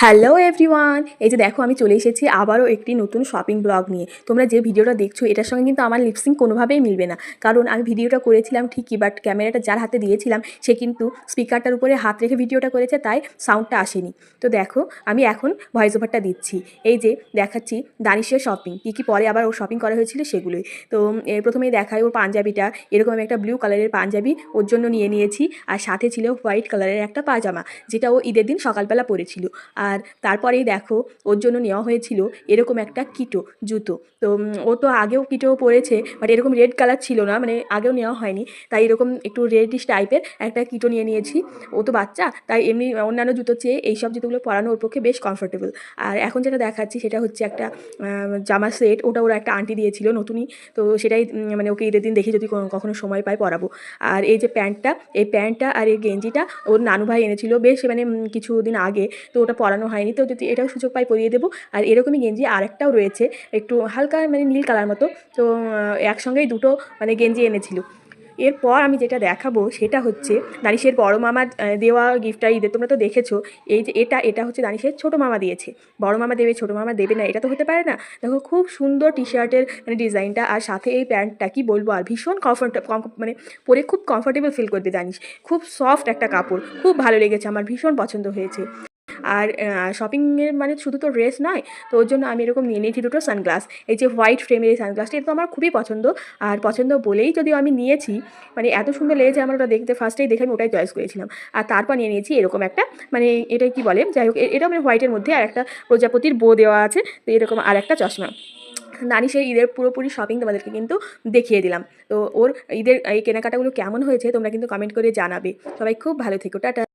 Hello everyone, এই যে দেখো আমি চলে এসেছি আবারও একটি নতুন শপিং ব্লগ নিয়ে। তোমরা যে ভিডিওটা দেখছ, এটার সঙ্গে কিন্তু আমার লিপসিং কোনোভাবেই মিলবে না। কারণ আমি ভিডিওটা করেছিলাম ঠিকই বাট ক্যামেরাটা যার হাতে দিয়েছিলাম, সে কিন্তু স্পিকারটার উপরে হাত রেখে ভিডিওটা করেছে, তাই সাউন্ডটা আসেনি। তো দেখো, আমি এখন ভয়েস ওভারটা দিচ্ছি। এই যে দেখাচ্ছি দানিশের শপিং কী কী পরে আবার ওর শপিং করা হয়েছিল সেগুলোই। তো প্রথমেই দেখাই ওর পাঞ্জাবিটা, এরকম আমি একটা ব্লু কালারের পাঞ্জাবি ওর জন্য নিয়ে নিয়েছি, আর সাথে ছিল হোয়াইট কালারের একটা পাজামা, যেটা ও ঈদের দিন সকালবেলা পরেছিল। আর তারপরেই দেখো ওর জন্য নেওয়া হয়েছিল এরকম একটা কিটো জুতো। তো ও তো আগেও কিটো পরেছে বাট এরকম রেড কালার ছিল না মানে আগেও নেওয়া হয়নি। তাই এরকম একটু রেডিশ টাইপের একটা কিটো নিয়ে নিয়েছি। ও তো বাচ্চা তাই এমনি অন্যান্য জুতো চেয়ে এইসব জুতোগুলো পরানো ওর পক্ষে বেশ কমফোর্টেবল আর এখন যেটা দেখাচ্ছি সেটা হচ্ছে একটা জামা সেট ওটা ওরা একটা আন্টি দিয়েছিল নতুনই। তো সেটাই মানে ওকে ঈদের দিন দেখি যদি কখনো সময় পায় পরাবো। আর এই যে প্যান্টটা এই প্যান্টটা আর এই গেঞ্জিটা ওর নানু ভাই এনেছিল বেশ মানে উম, কিছুদিন আগে। তো ওটা পরানো হয়নি। তো যদি এটাও সুযোগ পাই পরিয়ে দেবো। আর এরকমই গেঞ্জি আরেকটাও রয়েছে একটু হালকা মানে নীল কালার মতো। তো একসঙ্গেই দুটো মানে গেঞ্জি এনেছিল। এরপর আমি যেটা দেখাবো সেটা হচ্ছে দানিশের বড় আহ, দেওয়া গিফটটা ঈদের তোমরা তো দেখেছ। এই যে এটা এটা হচ্ছে দানিশের ছোটো মামা দিয়েছে। বড় মামা দেবে ছোটো মামা দেবে না এটা তো হতে পারে না। দেখো খুব সুন্দর টি শার্টের মানে ডিজাইনটা। আর সাথে এই প্যান্টটা কি বলব আর ভীষণ কমফর্ট মানে পরে খুব কমফোর্টেবল ফিল করবে জানিস খুব সফট একটা কাপড়। খুব ভালো লেগেছে আমার ভীষণ পছন্দ হয়েছে। আর শপিংয়ের মানে শুধু তো ড্রেস নয়, তো ওর জন্য আমি এরকম নিয়ে নিয়েছি দুটো সানগ্লাস এই যে হোয়াইট ফ্রেমের এই সানগ্লাসটা এটা তো আমার খুবই পছন্দ। আর পছন্দ বলেই যদিও আমি নিয়েছি মানে এত সুন্দর লেগেছে আমার ওটা দেখতে ফার্স্টেই দেখে আমি ওটাই চয়েস করেছিলাম। আর তারপর নিয়ে নিয়েছি এরকম একটা মানে এটা কি বলে, যাই হোক এটা মানে হোয়াইটের মধ্যে আর একটা প্রজাপতির বো দেওয়া আছে, তো এরকম আর একটা চশমা। নানি সেই ঈদের পুরোপুরি শপিং তোমাদেরকে কিন্তু দেখিয়ে দিলাম। তো ওর ঈদের এই কেনাকাটাগুলো কেমন হয়েছে তোমরা কিন্তু কমেন্ট করে জানাবে। সবাই খুব ভালো থেকো, টাটা।